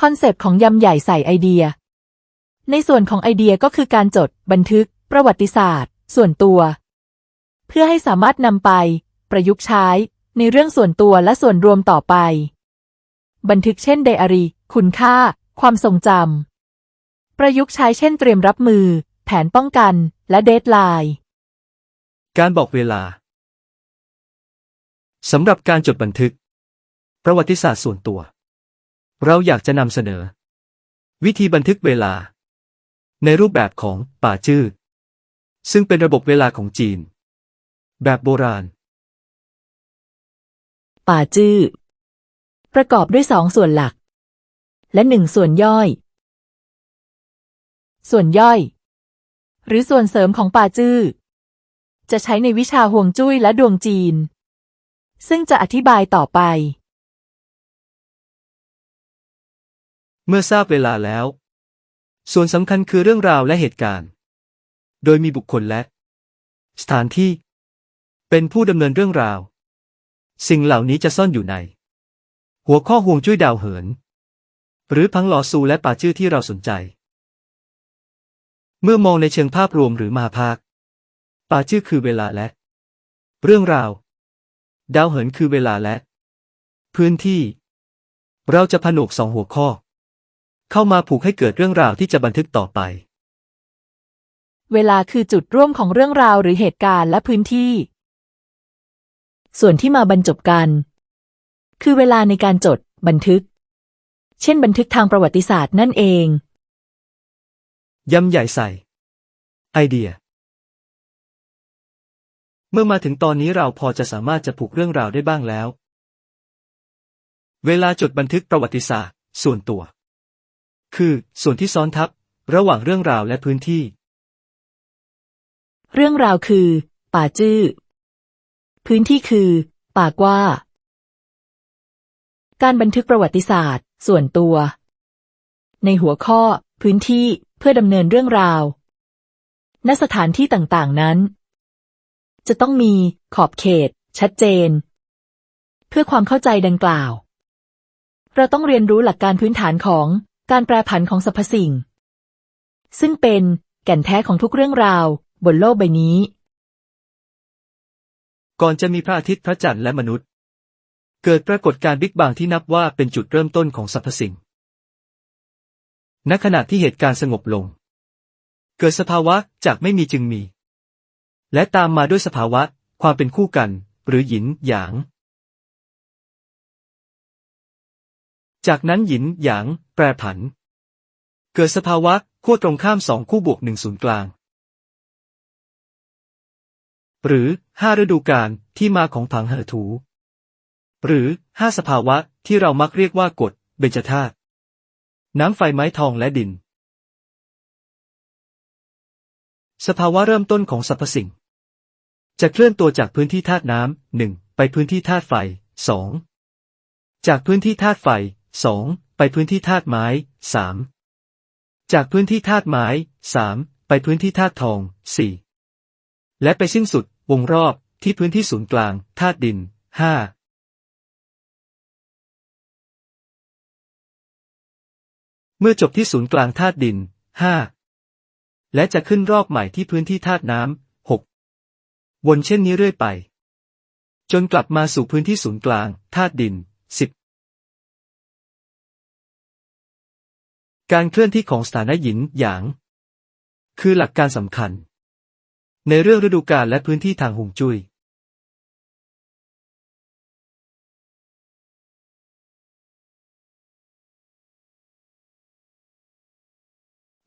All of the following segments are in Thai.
คอนเซปต์ของยำใหญ่ใส่ไอเดีย ในส่วนของไอเดียก็คือการจด บันทึก ประวัติศาสตร์ ส่วนตัว เพื่อให้สามารถนำไป ประยุกต์ใช้ ในเรื่องส่วนตัวและส่วนรวมต่อไป บันทึกเช่นไดอารี่ คุณค่า ความทรงจำประยุกต์ใช้เช่นเตรียมรับมือ แผนป้องกัน และเดทไลน์การบอกเวลาสำหรับการจดบันทึก ประวัติศาสตร์ส่วนตัว เราอยากจะนำเสนอ วิธีบันทึกเวลา ในรูปแบบของป่าจื้อซึ่งเป็นระบบเวลาของจีน แบบโบราณ ป่าจื้อประกอบด้วยสองส่วนหลัก และหนึ่งส่วนย่อย ส่วนย่อย หรือส่วนเสริมของป่าจื้อจะใช้ในวิชาห่วงจุ้ยและดวงจีน ซึ่งจะอธิบายต่อไป เมื่อทราบเวลาแล้ว ส่วนสำคัญคือเรื่องราวและเหตุการณ์ โดยมีบุคคลและ สถานที่ เป็นผู้ดำเนินเรื่องราว สิ่งเหล่านี้จะซ่อนอยู่ใน หัวข้อห่วงจุ้ยดาวเหิน หรือพังหลอซูและป่าชื่อที่เราสนใจ เมื่อมองในเชิงภาพรวมหรือมาภาค ป่าชื่อคือเวลาและ เรื่องราว ดาวเหินคือเวลาและ พื้นที่ เราจะผนวกสองหัวข้อ เข้ามาผูกให้เกิดเรื่องราวที่จะบันทึกต่อไป เวลาคือจุดร่วมของเรื่องราวหรือเหตุการณ์และพื้นที่ ส่วนที่มาบรรจบกัน คือเวลาในการจด บันทึก เช่นบันทึกทางประวัติศาสตร์นั่นเองยำใหญ่ใส่ ไอเดีย เมื่อมาถึงตอนนี้เราพอจะสามารถจะผูกเรื่องราวได้บ้างแล้ว เวลาจดบันทึกประวัติศาสตร์ ส่วนตัว คือ ส่วนที่ซ้อนทับ ระหว่างเรื่องราวและพื้นที่ เรื่องราวคือ ป่าจื้อ พื้นที่คือ ป่ากว่า การบันทึกประวัติศาสตร์ ส่วนตัว ในหัวข้อ พื้นที่เพื่อดำเนินเรื่องราว ณ สถานที่ต่างๆนั้น จะต้องมีขอบเขต ชัดเจน เพื่อความเข้าใจดังกล่าว เราต้องเรียนรู้หลักการพื้นฐานของ การแปรผันของสรรพสิ่ง ซึ่งเป็นแก่นแท้ของทุกเรื่องราว บนโลกใบนี้ ก่อนจะมีพระอาทิตย์พระจันทร์และมนุษย์ เกิดปรากฏการณ์บิ๊กบางที่นับว่าเป็นจุดเริ่มต้นของสรรพสิ่งณขณะที่เหตุการณ์สงบลง เกิดสภาวะจากไม่มีจึงมี และตามมาด้วยสภาวะ ความเป็นคู่กัน หรือหยินหยาง จากนั้นหยินหยาง แปรผัน เกิดสภาวะขั้วตรงข้ามสองคู่บวกหนึ่งศูนย์กลาง หรือห้าฤดูกาลที่มาของผังเหอถู หรือห้าสภาวะที่เรามักเรียกว่ากฎเบญจธาตุน้ำไฟไม้ทองและดิน สภาวะเริ่มต้นของสรรพสิ่ง จะเคลื่อนตัวจากพื้นที่ธาตุน้ำหนึ่งไปพื้นที่ธาตุไฟสองจากพื้นที่ธาตุไฟ 2. ไปพื้นที่ธาตุไม้ 3. จากพื้นที่ธาตุไม้ 3. ไปพื้นที่ธาตุทอง 4. และไปสิ้นสุดวงรอบที่พื้นที่ศูนย์กลางธาตุดิน 5. เมื่อจบที่ศูนย์กลางธาตุดิน 5 และจะขึ้นรอบใหม่ที่พื้นที่ธาตุน้ำ 6 วนเช่นนี้เรื่อยไป จนกลับมาสู่พื้นที่ศูนย์กลางธาตุดิน 10 การเคลื่อนที่ของสถานะหยินหยาง คือหลักการสำคัญ ในเรื่องฤดูกาลและพื้นที่ทางฮวงจุย้ย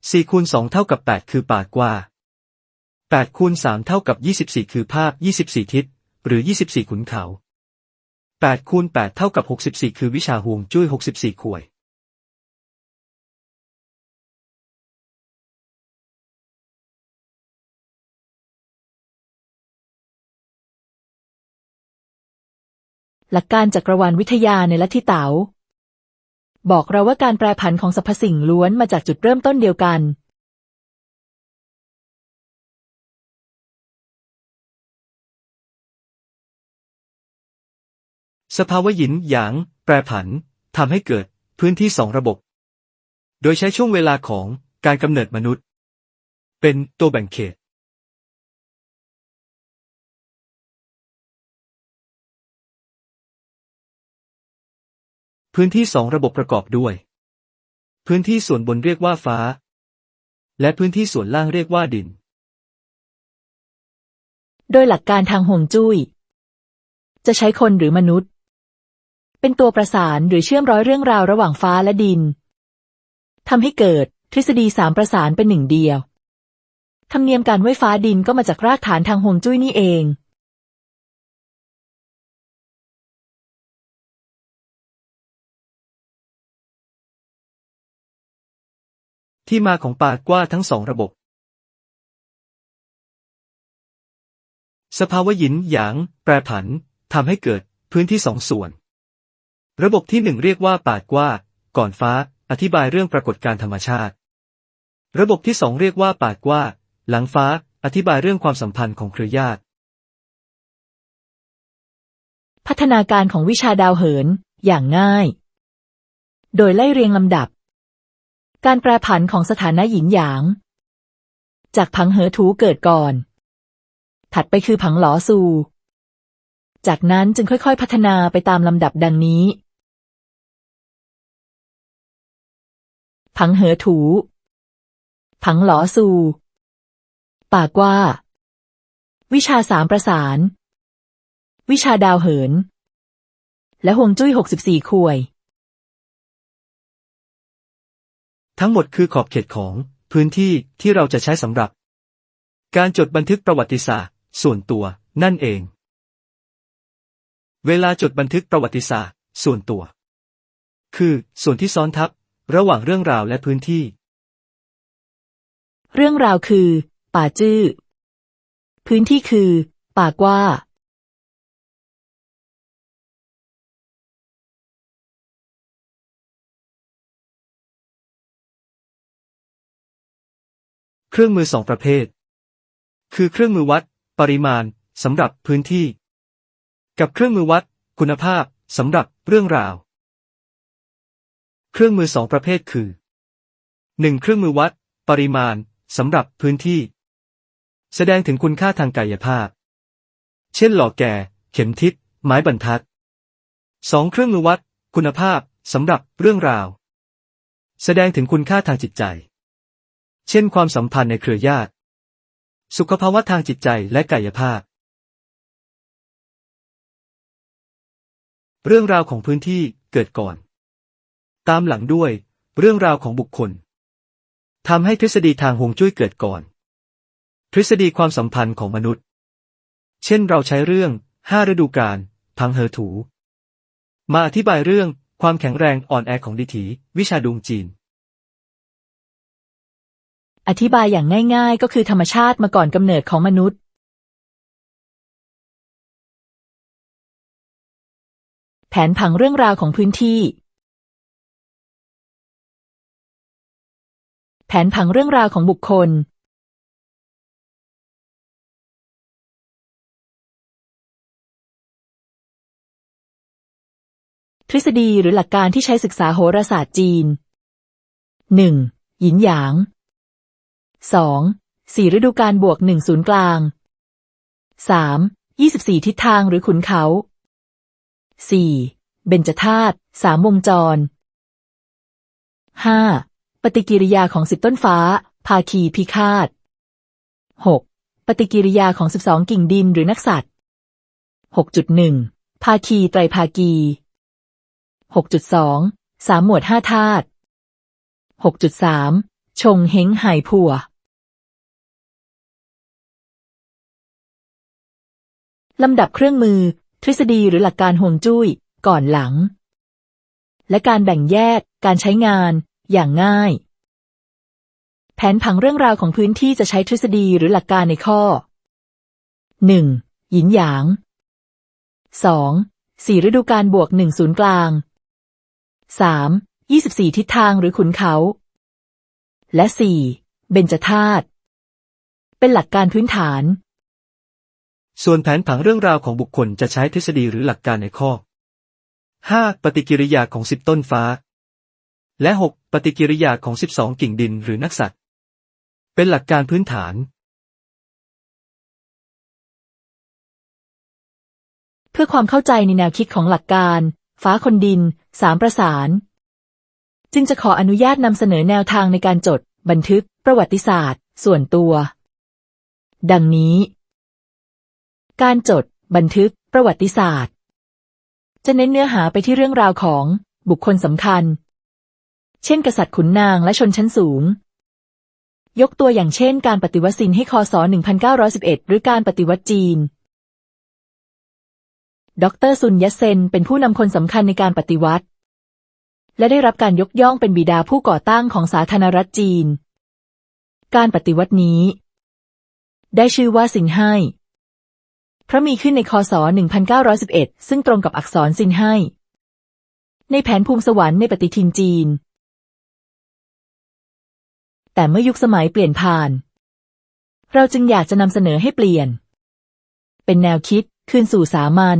สี่คูณสองเท่ากับแปดคือป่ากว่าแปดคูณสามเท่ากับยี่สิบสี่คือภาพยี่สิบสี่ทิศ หรือยี่สิบสี่ขุนเขาแปดคูณแปดเท่ากับหกสิบสี่คือวิชาห่วงจุ้ยหกสิบสี่ขวย หลักการจักรวาลวิทยาในลัทธิเต๋าบอกเราว่าการแปรผันของสรรพสิ่งล้วนมาจากจุดเริ่มต้นเดียวกัน สภาวะหยินหยาง แปรผันทำให้เกิดพื้นที่สองระบบ โดยใช้ช่วงเวลาของการกำเนิดมนุษย์ เป็นตัวแบ่งเขต พื้นที่สองระบบประกอบด้วย พื้นที่ส่วนบนเรียกว่าฟ้า และพื้นที่ส่วนล่างเรียกว่าดิน โดยหลักการทางห่วงจุ้ย จะใช้คนหรือมนุษย์ เป็นตัวประสานหรือเชื่อมร้อยเรื่องราวระหว่างฟ้าและดินทำให้เกิดทฤษฎีสามประสานเป็นหนึ่งเดียวธรรมเนียมการไว้ฟ้าดินก็มาจากรากฐานทางห่วงจุ้ยนี่เอง ที่มาของปากกว่าทั้งสองระบบ สภาวะหยินหยาง แปรผันทำให้เกิดพื้นที่สองส่วน ระบบที่หนึ่งเรียกว่าปากกว่าก่อนฟ้า อธิบายเรื่องปรากฏการธรรมชาติ ระบบที่สองเรียกว่าปากกว่าหลังฟ้า อธิบายเรื่องความสัมพันธ์ของเครือญาติ พัฒนาการของวิชาดาวเหิน อย่างง่าย โดยไล่เรียงลำดับ การแปรผันของสถานะหยินหยาง จากผังเหอถูเกิดก่อน ถัดไปคือผังหลอซู จากนั้นจึงค่อยๆ พัฒนาไปตามลำดับดังนี้ ผังเหอถู ผังหลอซู ป่ากว่า วิชาสามประสาน วิชาดาวเหิน และห่วงจุ้ยหกสิบสี่ควย ทั้งหมดคือขอบเขตของพื้นที่ที่เราจะใช้สำหรับ การจดบันทึกประวัติศาสตร์ ส่วนตัวนั่นเอง เวลาจดบันทึกประวัติศาสตร์ ส่วนตัว คือส่วนที่ซ้อนทับ ระหว่างเรื่องราวและพื้นที่ เรื่องราวคือ ป่าจื้อ พื้นที่คือ ป่ากว่า เครื่องมือสองประเภท คือเครื่องมือวัด ปริมาณสำหรับพื้นที่ กับเครื่องมือวัด คุณภาพสำหรับเรื่องราว เครื่องมือสองประเภทคือ 1. เครื่องมือวัด ปริมาณสำหรับพื้นที่ แสดงถึงคุณค่าทางกายภาพ เช่นหล่อแก่ เข็มทิศ ไม้บรรทัด 2. เครื่องมือวัด คุณภาพสำหรับเรื่องราว แสดงถึงคุณค่าทางจิตใจ เช่นความสัมพันธ์ในเครือญาติ สุขภาวะทางจิตใจและกายภาพ เรื่องราวของพื้นที่เกิดก่อน ตามหลังด้วย เรื่องราวของบุคคลทำให้ทฤษฎีทางฮวงจุ้ยเกิดก่อน ทฤษฎีความสัมพันธ์ของมนุษย์ เช่นเราใช้เรื่องห้าฤดูกาลพังเหอถู มาอธิบายเรื่องความแข็งแรงอ่อนแอของดิถี วิชาดวงจีน อธิบายอย่างง่ายๆ ก็คือธรรมชาติมาก่อนกำเนิดของมนุษย์ แผนผังเรื่องราวของพื้นที่ แผนผังเรื่องราวของบุคคล ทฤษฎีหรือหลักการที่ใช้ศึกษาโหราศาสตร์จีนหนึ่งหยินหยาง สองสี่ฤดูกาลบวกหนึ่งศูนย์กลางสามยี่สิบสี่ทิศทางหรือขุนเขาสี่เบญจธาตุสามวงจรห้าปฏิกิริยาของสิบต้นฟ้า ภาคีพิฆาตหกปฏิกิริยาของสิบสองกิ่งดินหรือนักสัตว์หกจุดหนึ่งภาคีไตรภากีหกจุดสองสามหมวดห้าธาตุหกจุดสามชงเฮงไห่ผัว ลำดับเครื่องมือ ทฤษฎีหรือหลักการห่วงจุ้ย ก่อนหลัง และการแบ่งแยก การใช้งาน อย่างง่าย แผนผังเรื่องราวของพื้นที่จะใช้ทฤษฎีหรือหลักการในข้อ 1. หยินหยาง 2. สี่ฤดูกาลบวกหนึ่งศูนย์กลาง 3. ยี่สิบสี่ทิศทางหรือขุนเขา และ 4. เบญจธาตุเป็นหลักการพื้นฐาน ส่วนแผนผังเรื่องราวของบุคคลจะใช้ทฤษฎีหรือหลักการในข้อ 5. ปฏิกิริยาของสิบต้นฟ้า และ 6. ปฏิกิริยาของ 12 กิ่งดินหรือนักสัตว์ เป็นหลักการพื้นฐาน เพื่อความเข้าใจในแนวคิดของหลักการ ฟ้าคนดิน สามประสาน จึงจะขออนุญาตนำเสนอแนวทางในการจด บันทึก ประวัติศาสตร์ ส่วนตัว ดังนี้ การจด บันทึก ประวัติศาสตร์ จะเน้นเนื้อหาไปที่เรื่องราวของบุคคลสำคัญ เช่น กษัตริย์ขุนนางและชนชั้นสูง ยกตัวอย่างเช่น การปฏิวัติซินให้คศ 1911 หรือการปฏิวัติจีน ดรซุนยัตเซนเป็นผู้นำคนสำคัญในการปฏิวัติ และได้รับการยกย่องเป็นบิดาผู้ก่อตั้งของสาธารณรัฐจีน การปฏิวัตินี้ ได้ชื่อว่าซินไห้ เพราะมีขึ้นในคศ 1911 ซึ่งตรงกับอักษรซินไห้ ในแผนภูมิสวรรค์ในปฏิทินจีน แต่เมื่อยุคสมัยเปลี่ยนผ่าน เราจึงอยากจะนำเสนอให้เปลี่ยน เป็นแนวคิดคืนสู่สามัญ